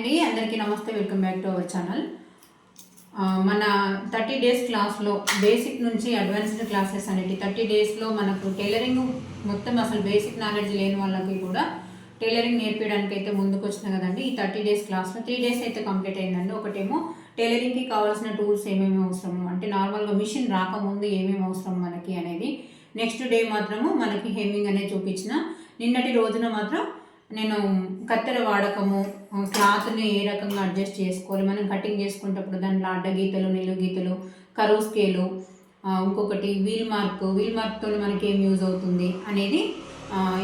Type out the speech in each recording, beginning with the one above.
అండి. అందరికీ నమస్తే welcome back to our channel. మన థర్టీ డేస్ క్లాస్లో బేసిక్ నుంచి అడ్వాన్స్డ్ క్లాసెస్ అనేవి థర్టీ డేస్లో మనకు టైలరింగ్ మొత్తం అసలు బేసిక్ నాలెడ్జ్ లేని వాళ్ళకి కూడా టైలరింగ్ నేర్పించడానికి అయితే ముందుకు వచ్చిన కదండి. ఈ థర్టీ డేస్ క్లాస్లో త్రీ డేస్ అయితే కంప్లీట్ అయిందండి. ఒకటేమో టైలరింగ్కి కావాల్సిన టూల్స్ ఏమేమి అవసరము? అంటే నార్మల్గా మిషన్ రాకముందు ఏమేమి అవసరం మనకి అనేది. నెక్స్ట్ డే మాత్రము మనకి హెమ్మింగ్ అనేది చూపించిన. నిన్నటి రోజున మాత్రం నేను కత్తెర వాడకము క్లాత్ని ఏ రకంగా అడ్జస్ట్ చేసుకోవాలి? మనం కటింగ్ చేసుకునేటప్పుడు దాంట్లో అడ్డగీతలు గీతలు నిలువు కరువు స్కేలు ఇంకొకటి వీల్ మార్క్ వీల్ మార్క్తో మనకి ఏం యూజ్ అవుతుంది అనేది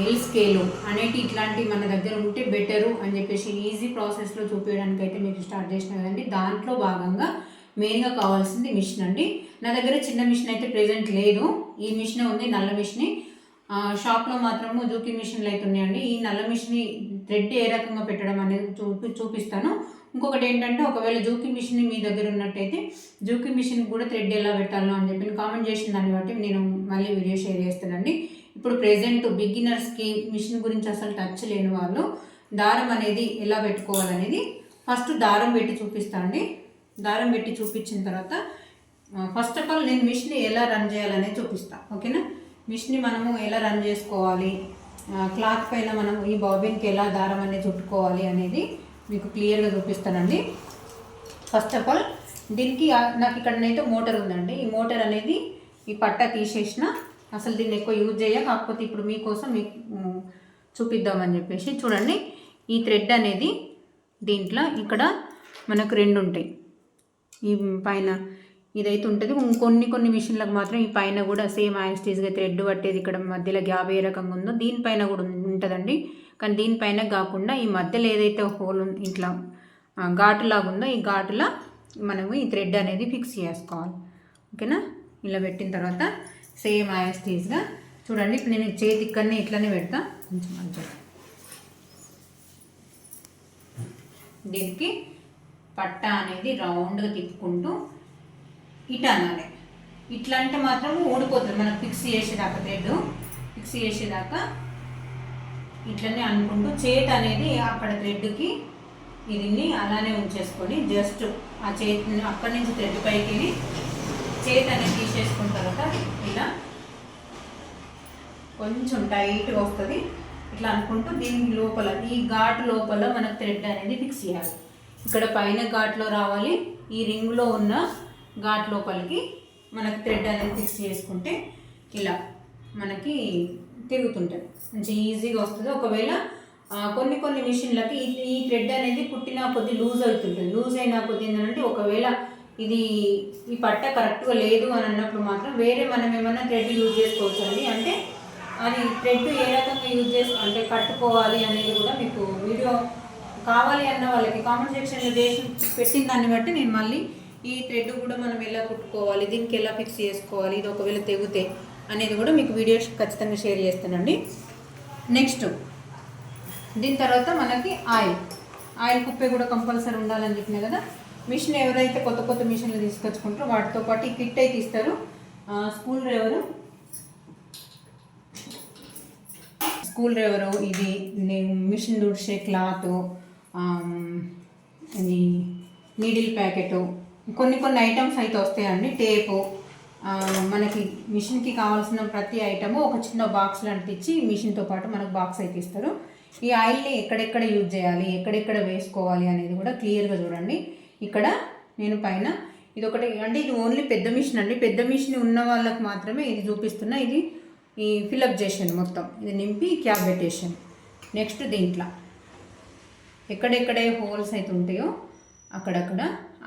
ఎల్ స్కేలు అనేటి ఇట్లాంటి మన దగ్గర ఉంటే బెటరు అని చెప్పేసి ఈజీ ప్రాసెస్లో చూపించడానికి అయితే మీకు స్టార్ట్ చేసిన కదండి. దాంట్లో భాగంగా మెయిన్గా కావాల్సింది మిషన్ అండి. నా దగ్గర చిన్న మిషన్ అయితే ప్రెజెంట్ లేదు. ఈ మిషన్ ఉంది నల్ల మిషన్. షాప్లో మాత్రము జూకి మిషన్లు అయితే ఉన్నాయండి. ఈ నల్ల మిషన్ థ్రెడ్ ఏ రకంగా పెట్టడం అనేది చూపి చూపిస్తాను. ఇంకొకటి ఏంటంటే ఒకవేళ జూకి మిషన్ మీ దగ్గర ఉన్నట్టయితే జూకి మిషన్ కూడా థ్రెడ్ ఎలా పెట్టాలో అని చెప్పి కామెంట్ చేసిన దాన్ని బట్టి నేను మళ్ళీ వీడియో షేర్ చేస్తానండి. ఇప్పుడు ప్రెజెంట్ బిగినర్స్కి మిషన్ గురించి అసలు టచ్ లేని వాళ్ళు దారం అనేది ఎలా పెట్టుకోవాలనేది ఫస్ట్ దారం పెట్టి చూపిస్తానండి దారం పెట్టి చూపించిన తర్వాత ఫస్ట్ ఆఫ్ ఆల్ నేను మిషన్ ఎలా రన్ చేయాలనేది చూపిస్తాను ఓకేనా? మిషన్ని మనము ఎలా రన్ చేసుకోవాలి? క్లాత్ పైన మనం ఈ బాబిన్కి ఎలా దారం అనేది చుట్టుకోవాలి అనేది మీకు క్లియర్గా చూపిస్తానండి. ఫస్ట్ ఆఫ్ ఆల్ దీనికి నాకు ఇక్కడనైతే మోటార్ ఉందండి. ఈ మోటార్ అనేది ఈ పట్ట తీసేసిన అసలు దీన్ని ఎక్కువ యూజ్ చేయ కాకపోతే ఇప్పుడు మీకోసం మీకు చూపిద్దామని చెప్పేసి చూడండి. ఈ థ్రెడ్ అనేది దీంట్లో ఇక్కడ మనకు రెండు ఉంటాయి ఈ పైన ఇదైతే ఉంటుంది కొన్ని కొన్ని మిషన్లకు మాత్రం ఈ పైన కూడా సేమ్ యాస్టీస్గా థ్రెడ్ పట్టేది ఇక్కడ మధ్యలో గ్యాప్ ఏ రకంగా ఉందో దీనిపైన కూడా ఉంటుందండి. కానీ దీనిపైన కాకుండా ఈ మధ్యలో ఏదైతే హోల్ ఇట్లా ఘాటులాగా ఉందో ఈ ఘాటులా మనము ఈ థ్రెడ్ అనేది ఫిక్స్ చేసుకోవాలి. ఓకేనా? ఇలా పెట్టిన తర్వాత సేమ్ యాస్టీస్గా చూడండి. ఇప్పుడు నేను చేతి ఇక్కడనే ఇట్లనే పెడతా. కొంచెం మంచిగా దీనికి పట్ట అనేది రౌండ్గా తిప్పుకుంటూ ఇటు అనాలి ఇట్లా అంటే మాత్రం ఊడిపోతుంది. మనం ఫిక్స్ చేసేదాకా థ్రెడ్ ఫిక్స్ చేసేదాకా ఇట్లనే అనుకుంటూ చేతి అనేది అక్కడ థ్రెడ్కి దీన్ని అలానే ఉంచేసుకొని జస్ట్ ఆ చేతిని అక్కడి నుంచి థ్రెడ్ పైకి చేతి అనేది తీసేసుకున్న తర్వాత ఇలా కొంచెం టైట్గా వస్తుంది. ఇట్లా అనుకుంటూ దీని లోపల ఈ ఘాటు లోపల మనకు థ్రెడ్ అనేది ఫిక్స్ చేయాలి. ఇక్కడ పైన ఘాట్లో రావాలి. ఈ రింగ్లో ఉన్న ఘాట్ లోపలికి మనకు థ్రెడ్ అనేది ఫిక్స్ చేసుకుంటే ఇలా మనకి తిరుగుతుంటుంది మంచి ఈజీగా వస్తుంది. ఒకవేళ కొన్ని కొన్ని మిషన్లకి ఈ ఈ థ్రెడ్ అనేది కుట్టిన కొద్ది లూజ్ అవుతుంటుంది. లూజ్ అయినా కొద్ది ఏంటంటే ఒకవేళ ఇది ఈ పట్ట కరెక్ట్గా లేదు అని అన్నప్పుడు మాత్రం వేరే మనం ఏమైనా థ్రెడ్ యూజ్ చేసుకోవచ్చు అండి. అంటే అది థ్రెడ్ ఏ రకంగా యూజ్ చేసుకో అంటే కట్టుకోవాలి అనేది కూడా మీకు వీడియో కావాలి అన్న వాళ్ళకి కామెంట్ సెక్షన్లో చేసి పెట్టిన దాన్ని బట్టి నేను మళ్ళీ ఈ థ్రెడ్ కూడా మనం ఎలా కుట్టుకోవాలి దీనికి ఎలా ఫిక్స్ చేసుకోవాలి ఇది ఒకవేళ తెగితే అనేది కూడా మీకు వీడియో ఖచ్చితంగా షేర్ చేస్తానండి. నెక్స్ట్ దీని తర్వాత మనకి ఆయిల్. ఆయిల్ కుప్పే కూడా కంపల్సరీ ఉండాలని చెప్పినా కదా మిషన్ ఎవరైతే కొత్త కొత్త మిషన్లు తీసుకొచ్చుకుంటారో వాటితో పాటు ఈ కిట్ అయితే ఇస్తారు. Screwdriver. స్కూల్ డ్రైవరు ఇది నేను మిషన్ తుడిచే క్లాత్ ఇది నీడిల్ ప్యాకెట్ కొన్ని కొన్ని ఐటమ్స్ అయితే వస్తాయండి. టేపు మనకి మిషన్కి కావాల్సిన ప్రతి ఐటము ఒక చిన్న బాక్స్ లాంటిది ఇచ్చి మిషన్తో పాటు మనకు బాక్స్ అయితే ఇస్తారు. ఈ ఆయిల్ని ఎక్కడెక్కడ యూజ్ చేయాలి ఎక్కడెక్కడ వేసుకోవాలి అనేది కూడా క్లియర్గా చూడండి. ఇక్కడ నేను పైన ఇది ఒకటి అంటే ఇది ఓన్లీ పెద్ద మిషన్ అండి. పెద్ద మిషన్ ఉన్న వాళ్ళకి మాత్రమే ఇది చూపిస్తున్నా ఇది ఈ ఫిలప్ చేసాను మొత్తం. ఇది నింపి క్యాబ్ పెట్టేసాను నెక్స్ట్ దీంట్లో ఎక్కడెక్కడే హోల్స్ అయితే ఉంటాయో అక్కడక్కడ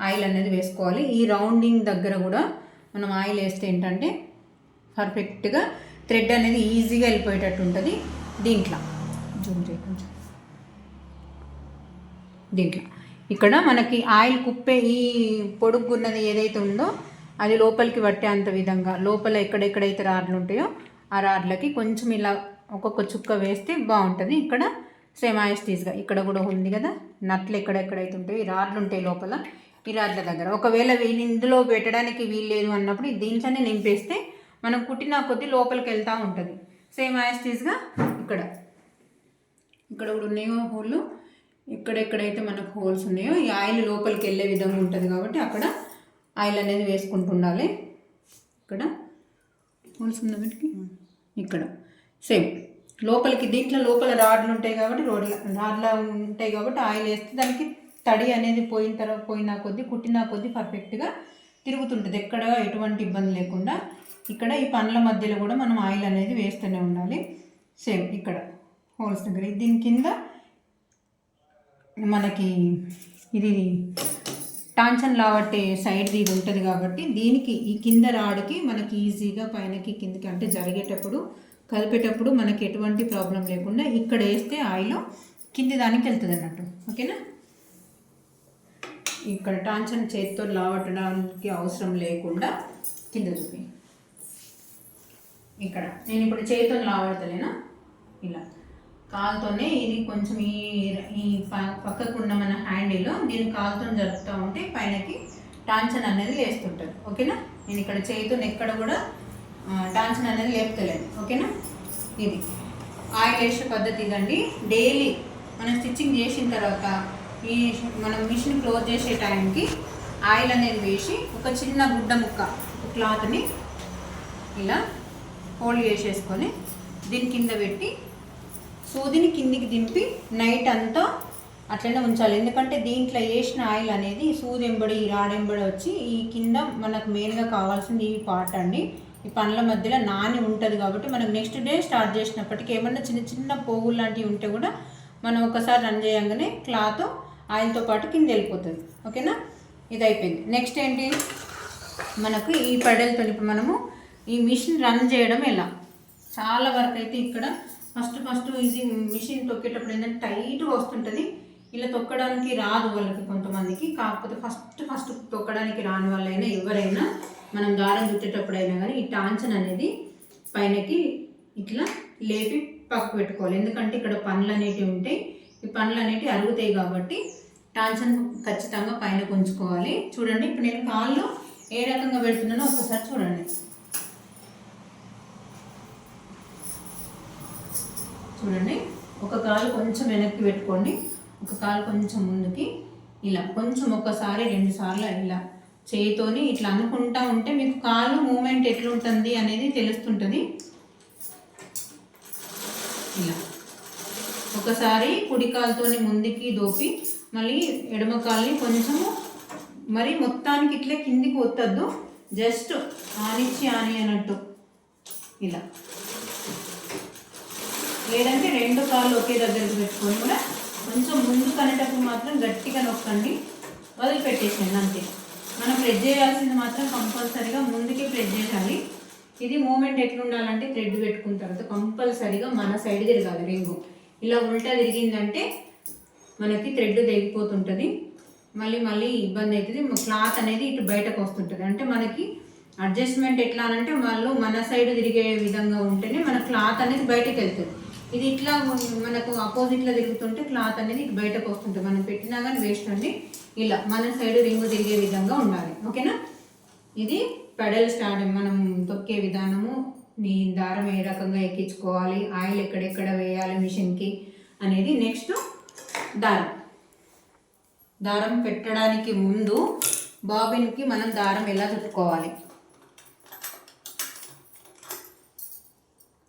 ఆయిల్ అనేది వేసుకోవాలి. ఈ రౌండింగ్ దగ్గర కూడా మనం ఆయిల్ వేస్తే ఏంటంటే పర్ఫెక్ట్గా థ్రెడ్ అనేది ఈజీగా వెళ్ళిపోయేటట్టు ఉంటుంది. దీంట్లో జూమ్ చేయి దీంట్లో. ఇక్కడ మనకి ఆయిల్ కుప్పే ఈ పొడుగున్నది ఏదైతే ఉందో అది లోపలికి పట్టేంత విధంగా లోపల ఎక్కడెక్కడైతే రాడ్లు ఉంటాయో ఆ రాడ్లకి కొంచెం ఇలా ఒక్కొక్క చుక్క వేస్తే బాగుంటుంది. ఇక్కడ సేమ్ ఆయిస్టీస్గా ఇక్కడ కూడా ఉంది కదా. నట్లు ఎక్కడెక్కడైతే ఉంటాయో రాడ్లు ఉంటాయి లోపల ఈ రాడ్ల దగ్గర. ఒకవేళ వీళ్ళు ఇందులో పెట్టడానికి వీలు లేదు అన్నప్పుడు దీంట్లోనే నింపేస్తే మనం కుట్టిన కొద్దీ లోపలికి వెళ్తూ ఉంటుంది. సేమ్ యాస్టీస్గా ఇక్కడ. ఇక్కడ కూడా ఉన్నాయో హోళ్ళు. ఎక్కడెక్కడైతే మనకు హోల్స్ ఉన్నాయో ఈ ఆయిల్ లోపలికి వెళ్ళే విధంగా ఉంటుంది కాబట్టి అక్కడ ఆయిల్ అనేది వేసుకుంటూ ఉండాలి ఇక్కడ. హోల్స్ ఉన్న వీటికి? ఇక్కడ. సేమ్ లోపలికి దీంట్లో లోపల రాడ్లు ఉంటాయి కాబట్టి రోడ్ రాడ్లు ఉంటాయి కాబట్టి ఆయిల్ వేస్తే దానికి తడి అనేది పోయిన తర్వాత పోయినా కొద్దీ కుట్టినా కొద్దీ పర్ఫెక్ట్గా తిరుగుతుంటుంది. ఎక్కడ ఎటువంటి ఇబ్బంది లేకుండా ఇక్కడ ఈ పండ్ల మధ్యలో కూడా మనం ఆయిల్ అనేది వేస్తూనే ఉండాలి. సేమ్ ఇక్కడ హోల్స్ దగ్గర. దీని కింద మనకి ఇది టాంచన్ లావట్టే సైడ్ది ఇది ఉంటుంది కాబట్టి దీనికి ఈ కింద రాడికి మనకి ఈజీగా పైనకి కిందకి అంటే జరిగేటప్పుడు కలిపేటప్పుడు మనకి ఎటువంటి ప్రాబ్లం లేకుండా ఇక్కడ వేస్తే ఆయిల్ కింది దానికి వెళ్తుంది అన్నట్టు. ఓకేనా? ఇక్కడ టాంచన్ చేతితో లావటడానికి అవసరం లేకుండా కింద చూపి. ఇక్కడ. నేను ఇప్పుడు చేతితో లావడతలేనా? ఇలా. కాలుతోనే ఇది కొంచెం ఈ ఈ ప- మన హ్యాండిల్ నేను కాలుతో జరుపుతూ ఉంటే పైనకి టాంచన్ అనేది వేస్తుంటుంది ఓకేనా? నేను ఇక్కడ చేతితో ఎక్కడ కూడా ఆ, అనేది లేపుతలేదు. ఓకేనా? ఇది. ఆయిల్ వేసే పద్ధతి ఇదండి. డైలీ మనం స్టిచ్చింగ్ చేసిన తర్వాత ఈ మనం మిషన్ క్లోజ్ చేసే టైంకి ఆయిల్ అనేది వేసి ఒక చిన్న గుడ్డ ముక్క క్లాత్ని ఇలా హోల్డ్ చేసేసుకొని దీని కింద పెట్టి సూదిని కిందికి దింపి నైట్ అంతా అట్లనే ఉంచాలి. ఎందుకంటే దీంట్లో వేసిన ఆయిల్ అనేది సూది ఎంబడి రాడెంబడి వచ్చి ఈ కింద మనకు మెయిన్గా కావాల్సింది ఈ పార్ట్ అండి. ఈ పండ్ల మధ్యలో నాని ఉంటుంది కాబట్టి మనం నెక్స్ట్ డే స్టార్ట్ చేసినప్పటికీ ఏమన్నా చిన్న చిన్న పోగులు లాంటివి ఉంటే కూడా మనం ఒకసారి రన్ చేయంగానే క్లాత్ ఆయిల్తో పాటు కింద వెళ్ళిపోతుంది. ఓకేనా ఇది అయిపోయింది. నెక్స్ట్ ఏంటి? మనకు ఈ పెడల్తో ఇప్పుడు మనము ఈ మిషన్ రన్ చేయడం ఎలా? చాలా వరకు అయితే ఇక్కడ ఫస్ట్ ఫస్ట్ ఇది మిషన్ తొక్కేటప్పుడు ఏంటంటే టైట్గా వస్తుంటుంది. ఇలా తొక్కడానికి రాదు వాళ్ళకి కొంతమందికి. కాకపోతే ఫస్ట్ ఫస్ట్ తొక్కడానికి రాని వాళ్ళైనా ఎవరైనా మనం దారం చుట్టేటప్పుడైనా కానీ ఈ టాంచన్ అనేది పైనకి ఇట్లా లేపి పక్కకు పెట్టుకోవాలి. ఎందుకంటే ఇక్కడ పండ్లు అనేటివి ఉంటాయి. ఈ పండ్లు అనేటివి అరుగుతాయి కాబట్టి టాంచన్ ఖచ్చితంగా పైన ఉంచుకోవాలి చూడండి ఇప్పుడు నేను కాళ్ళు ఏ రకంగా పెడుతున్నానో ఒకసారి చూడండి. చూడండి ఒక కాలు కొంచెం వెనక్కి పెట్టుకోండి. ఒక కాలు కొంచెం ముందుకి ఇలా కొంచెం ఒకసారి రెండు సార్లు ఇలా చేయితోని ఇట్లా అనుకుంటా ఉంటే మీకు కాలు మూమెంట్ ఎట్లుంటుంది అనేది తెలుస్తుంటుంది. ఇలా. ఒకసారి కుడి కాలుతోని ముందుకి దోపి మళ్ళీ ఎడమ కాల్ని కొంచెము మరి మొత్తానికి ఇట్లే కిందికి ఒత్తద్దు. జస్ట్ ఆనిచ్చి ఆని అన్నట్టు. ఇలా. లేదంటే రెండు కాళ్ళు ఒకే దగ్గరికి పెట్టుకొని కూడా కొంచెం ముందుకు అనేటప్పుడు మాత్రం గట్టిగా నొక్కండి. వదిలిపెట్టేసేయండి అంతే. మనం ప్రెస్ చేయాల్సింది మాత్రం కంపల్సరీగా ముందుకే ప్రెస్ చేయాలి. ఇది మూమెంట్ ఎట్లుండాలంటే థ్రెడ్ పెట్టుకున్న తర్వాత కంపల్సరీగా మన సైడ్ తిరగాలి రింగు. ఇలా ఉల్టా తిరిగిందంటే మనకి థ్రెడ్ తెగిపోతుంటుంది. మళ్ళీ మళ్ళీ ఇబ్బంది అవుతుంది. క్లాత్ అనేది ఇటు బయటకు వస్తుంటుంది. అంటే మనకి అడ్జస్ట్మెంట్ ఎట్లా అనంటే వాళ్ళు మన సైడ్ తిరిగే విధంగా ఉంటేనే మన క్లాత్ అనేది బయటకు వెళ్తుంది. ఇది ఇట్లా మనకు ఆపోజిట్లో తిరుగుతుంటే క్లాత్ అనేది ఇటు బయటకు వస్తుంటుంది. మనం పెట్టినా కానీ వేస్ట్ అండి. ఇలా మన సైడ్ రింగు తిరిగే విధంగా ఉండాలి. ఓకేనా? ఇది పెడల్ స్టార్ట్ మనం తొక్కే విధానము. నీ దారం ఏ రకంగా ఎక్కించుకోవాలి? ఆయిల్ ఎక్కడెక్కడ వేయాలి మిషన్కి అనేది నెక్స్ట్ దారం. దారం పెట్టడానికి ముందు బాబిన్కి మనం దారం ఎలా చుట్టుకోవాలి?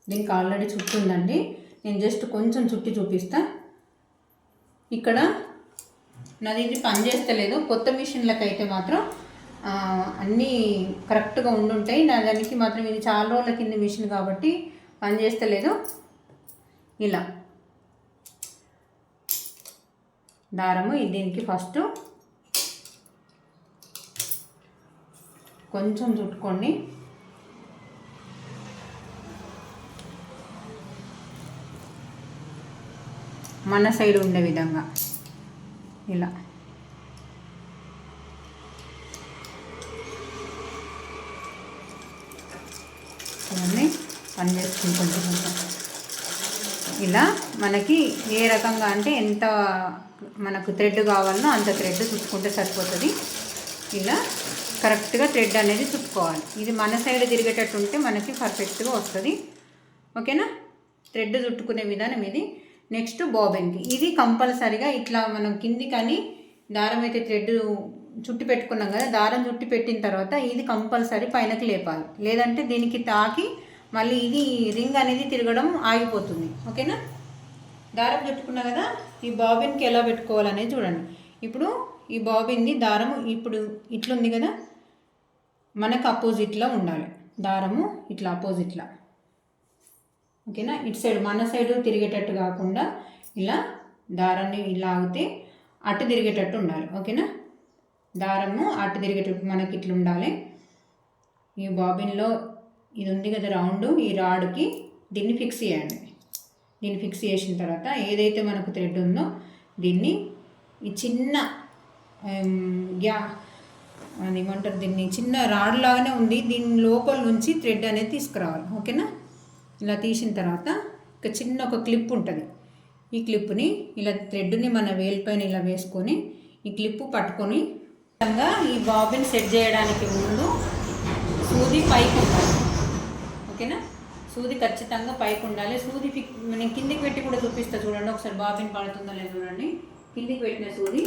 దీనికి ఆల్రెడీ చుట్టుందండి నేను జస్ట్ కొంచెం చుట్టి చూపిస్తా. ఇక్కడ నాది ఇది పని చేస్తలేదు కొత్త మిషన్లకు అయితే మాత్రం అన్నీ కరెక్ట్గా ఉండుంటాయి. నా దానికి మాత్రం ఇది చాలా రోజుల కింద మిషన్ కాబట్టి పని చేస్తలేదు ఇలా. దారము దీనికి ఫస్ట్. కొంచెం చుట్టుకోండి. మన సైడ్ ఉండే విధంగా. ఇలా. చూడండి పని చేసుకుని కొంచెం కొంచెం ఇలా మనకి ఏ రకంగా అంటే ఎంత మనకు థ్రెడ్ కావాలనో అంత థ్రెడ్ చుట్టుకుంటే సరిపోతుంది. ఇలా కరెక్ట్గా థ్రెడ్ అనేది చుట్టుకోవాలి. ఇది మన సైడ్ తిరిగేటట్టు ఉంటే మనకి పర్ఫెక్ట్గా వస్తుంది. ఓకేనా? థ్రెడ్ చుట్టుకునే విధానం ఇది. నెక్స్ట్ బాబిన్కి. ఇది కంపల్సరిగా ఇట్లా మనం కింది కానీ దారం అయితే థ్రెడ్ చుట్టి పెట్టుకున్నాం కదా దారం చుట్టి పెట్టిన తర్వాత ఇది కంపల్సరీ పైనకి లేపాలి. లేదంటే దీనికి తాకి మళ్ళీ ఇది రింగ్ అనేది తిరగడం ఆగిపోతుంది. ఓకేనా? దారం చుట్టుకున్నా కదా ఈ బాబిన్కి ఎలా పెట్టుకోవాలనేది చూడండి. ఇప్పుడు ఈ బాబిన్ది దారము ఇప్పుడు ఇట్లుంది కదా మనకు అపోజిట్లో ఉండాలి. దారము ఇట్లా అపోజిట్లో ఓకేనా? ఇటు సైడ్ మన సైడు తిరిగేటట్టు కాకుండా ఇలా దారాన్ని ఇలా ఆగితే అటు తిరిగేటట్టు ఉండాలి. ఓకేనా? దారము అటు తిరిగేటట్టు మనకి ఇట్లా ఉండాలి. ఈ బాబిన్లో ఇది ఉంది కదా రౌండ్ ఈ రాడ్కి దీన్ని ఫిక్స్ చేయండి. దీన్ని ఫిక్స్ చేసిన తర్వాత ఏదైతే మనకు థ్రెడ్ ఉందో దీన్ని ఈ చిన్న గ్యా అది ఏమంటారు దీన్ని? చిన్న రాడ్ లాగానే ఉంది. దీని లోపల నుంచి థ్రెడ్ అనేది తీసుకురావాలి. ఓకేనా? ఇలా తీసిన తర్వాత ఒక చిన్న ఒక క్లిప్ ఉంటుంది. ఈ క్లిప్ని ఇలా థ్రెడ్ని మన వేలిపైన ఇలా వేసుకొని ఈ క్లిప్ పట్టుకొని విధంగా ఈ బాబిన్ సెట్ చేయడానికి ముందు సూది పైకి ఉండాలి. ఓకేనా? సూది ఖచ్చితంగా పైకి ఉండాలి. సూది ఫిక్ నేను కిందికి పెట్టి కూడా చూపిస్తా చూడండి. ఒకసారి బాబిన్ పడుతుందో లేదో చూడండి. కిందికి పెట్టిన సూది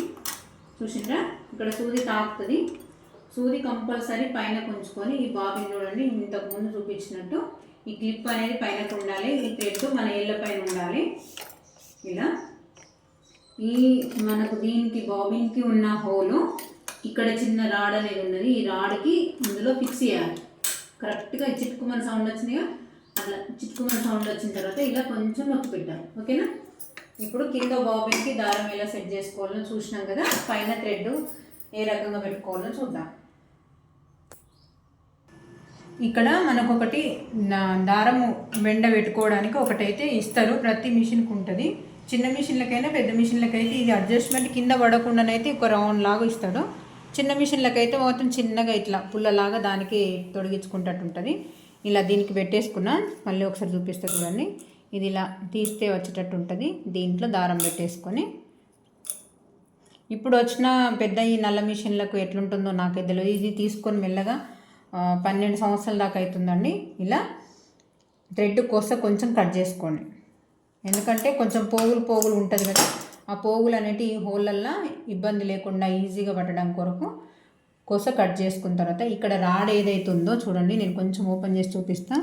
చూసిండ్రా? ఇక్కడ సూది తాకుతుంది. సూది కంపల్సరీ పైన కొంచుకొని ఈ బాబిన్ చూడండి. ఇంతకుముందు చూపించినట్టు ఈ క్లిప్ అనేది పైనకు ఉండాలి ఈ థ్రెడ్ మన ఏళ్ళ పైన ఉండాలి. ఇలా. ఈ మనకు దీనికి బాబిన్కి ఉన్న హోలు ఇక్కడ చిన్న రాడ్ అనేది ఉన్నది. ఈ రాడ్కి ఇందులో ఫిక్స్ చేయాలి. కరెక్ట్గా చిట్టుకుమని సౌండ్ వచ్చిందిగా? అట్లా చిట్టుకుమని సౌండ్ వచ్చిన తర్వాత ఇలా కొంచెం నొక్కి పెట్టాలి. ఓకేనా? ఇప్పుడు కింద బాబిన్కి దారం ఎలా సెట్ చేసుకోవాలో చూసినాం కదా? పైన థ్రెడ్ ఏ రకంగా పెట్టుకోవాలో చూద్దాం. ఇక్కడ మనకు ఒకటి దారము బెండ పెట్టుకోవడానికి ఒకటైతే ఇస్తారు. ప్రతి మిషన్కి ఉంటుంది. చిన్న మిషన్లకైనా పెద్ద మిషన్లకైతే ఇది అడ్జస్ట్మెంట్ కింద పడకుండానైతే ఒక రౌండ్ లాగా ఇస్తాడు చిన్న మిషన్లకైతే మొత్తం చిన్నగా ఇట్లా పుల్లలాగా దానికి తొడిగించుకుంటట్టు ఉంటుంది ఇలా దీనికి పెట్టేసుకున్నా మళ్ళీ ఒకసారి చూపిస్తే చూడండి. ఇది ఇలా తీస్తే వచ్చేటట్టు ఉంటుంది దీంట్లో దారం పెట్టేసుకొని. ఇప్పుడు వచ్చిన పెద్ద ఈ నల్ల మిషన్లకు ఎట్లుంటుందో నాకు తెలియదు ఇది తీసుకొని మెల్లగా పన్నెండు సంవత్సరాల దాకా అవుతుందండి ఇలా థ్రెడ్ కోస కొంచెం కట్ చేసుకోండి. ఎందుకంటే కొంచెం పోగులు పోగులు ఉంటుంది కదా ఆ పోగులు అనేవి ఈ హోళ్ళల్లో ఇబ్బంది లేకుండా ఈజీగా పట్టడం కొరకు కోస కట్ చేసుకున్న తర్వాత ఇక్కడ రాడ్ ఏదైతే ఉందో చూడండి నేను కొంచెం ఓపెన్ చేసి చూపిస్తా.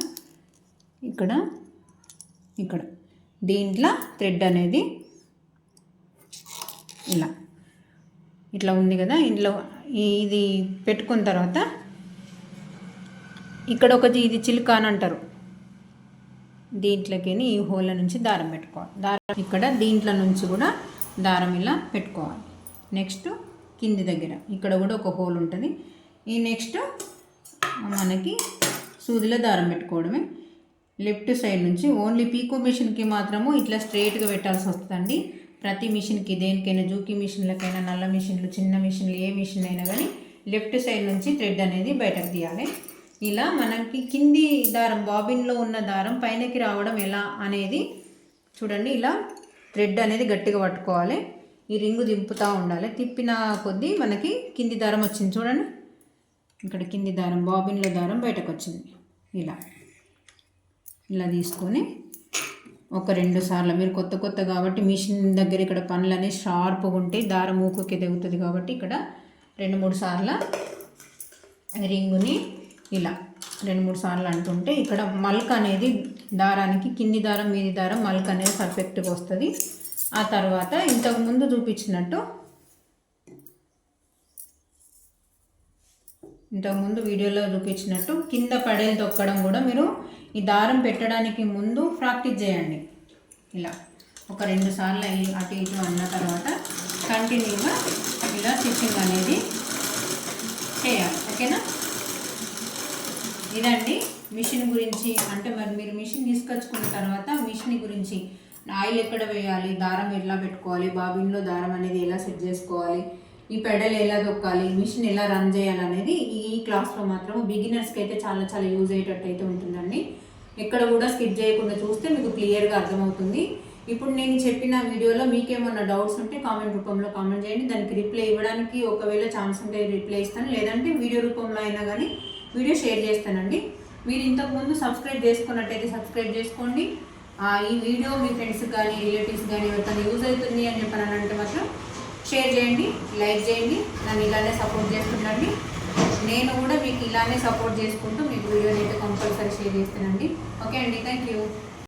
ఇక్కడ ఇక్కడ. దీంట్లో థ్రెడ్ అనేది ఇలా ఇట్లా ఉంది కదా ఇంట్లో ఇది పెట్టుకున్న తర్వాత ఇక్కడ ఒకటి ఇది చిలుక అని అంటారు దీంట్లోకి ఈ హోళ్ళ నుంచి దారం పెట్టుకోవాలి. దారం ఇక్కడ దీంట్లో నుంచి కూడా దారం ఇలా పెట్టుకోవాలి. నెక్స్ట్ కింది దగ్గర ఇక్కడ కూడా ఒక హోల్ ఉంటుంది. ఈ నెక్స్ట్ మనకి సూదిలో దారం పెట్టుకోవడమే. లెఫ్ట్ సైడ్ నుంచి ఓన్లీ పీకో మిషన్కి మాత్రము ఇట్లా స్ట్రైట్గా పెట్టాల్సి వస్తుందండి. ప్రతి మిషన్కి దేనికైనా జూకి మిషన్లకైనా నల్ల మిషన్లు చిన్న మిషన్లు ఏ మిషన్ అయినా కానీ లెఫ్ట్ సైడ్ నుంచి థ్రెడ్ అనేది బయటకు తీయాలి. ఇలా మనకి కింది దారం బాబిన్లో ఉన్న దారం పైనకి రావడం ఎలా అనేది చూడండి. ఇలా థ్రెడ్ అనేది గట్టిగా పట్టుకోవాలి. ఈ రింగు దింపుతూ ఉండాలి. తిప్పిన కొద్దీ మనకి కింది దారం వచ్చింది చూడండి. ఇక్కడ కింది దారం బాబిన్లో దారం బయటకు వచ్చింది. ఇలా ఇలా తీసుకొని ఒక రెండు సార్లు మీరు కొత్త కొత్త కాబట్టి మిషన్ దగ్గర ఇక్కడ పనులు అనేవి షార్ప్గా ఉంటే దారం ఊకుకి తెగుతుంది కాబట్టి ఇక్కడ రెండు మూడు సార్లు రింగుని ఇలా రెండు మూడు సార్లు అంటుంటే ఇక్కడ మల్క్ అనేది దారానికి కింది దారం మీది దారం మల్క్ అనేది పర్ఫెక్ట్గా వస్తుంది. ఆ తర్వాత ఇంతకుముందు చూపించినట్టు ఇంతకుముందు వీడియోలో చూపించినట్టు కింద పడేలు తొక్కడం కూడా మీరు ఈ దారం పెట్టడానికి ముందు ప్రాక్టీస్ చేయండి. ఇలా ఒక రెండు సార్లు అయ్యి అటు ఇటు అన్న తర్వాత కంటిన్యూగా ఇలా స్టిచ్చింగ్ అనేది చేయాలి. ఓకేనా? ఇదండి మిషన్ గురించి అంటే మరి మీరు మిషన్ తీసుకొచ్చుకున్న తర్వాత మిషన్ గురించి ఆయిల్ ఎక్కడ వేయాలి? దారం ఎలా పెట్టుకోవాలి? బాబిన్లో దారం అనేది ఎలా సెట్ చేసుకోవాలి? ఈ పెడల్ ఎలా దొక్కాలి మిషన్ ఎలా రన్ చేయాలి అనేది ఈ క్లాస్లో మాత్రం బిగినర్స్కి అయితే చాలా చాలా యూజ్ అయ్యేటట్టు అయితే ఉంటుందండి. ఎక్కడ కూడా స్కిప్ చేయకుండా చూస్తే మీకు క్లియర్గా అర్థమవుతుంది. ఇప్పుడు నేను చెప్పిన వీడియోలో మీకేమన్నా డౌట్స్ ఉంటే కామెంట్ రూపంలో కామెంట్ చేయండి. దానికి రిప్లై ఇవ్వడానికి ఒకవేళ ఛాన్స్ ఉంటే రిప్లై ఇస్తాను. లేదంటే వీడియో రూపంలో అయినా కానీ వీడియో షేర్ చేస్తానండి. మీరు ఇంతకుముందు సబ్స్క్రైబ్ చేసుకున్నట్టయితే సబ్స్క్రైబ్ చేసుకోండి. ఈ వీడియో మీ ఫ్రెండ్స్ కానీ రిలేటివ్స్ కానీ ఎవరికైనా యూజ్ అవుతుంది అని చెప్పని అంటే మాత్రం షేర్ చేయండి లైక్ చేయండి నన్ను ఇలానే సపోర్ట్ చేస్తుండండి. నేను కూడా మీకు ఇలానే సపోర్ట్ చేసుకుంటూ మీకు వీడియోని అయితే కంపల్సరీ షేర్ చేస్తానండి. ఓకే అండి థ్యాంక్ యూ.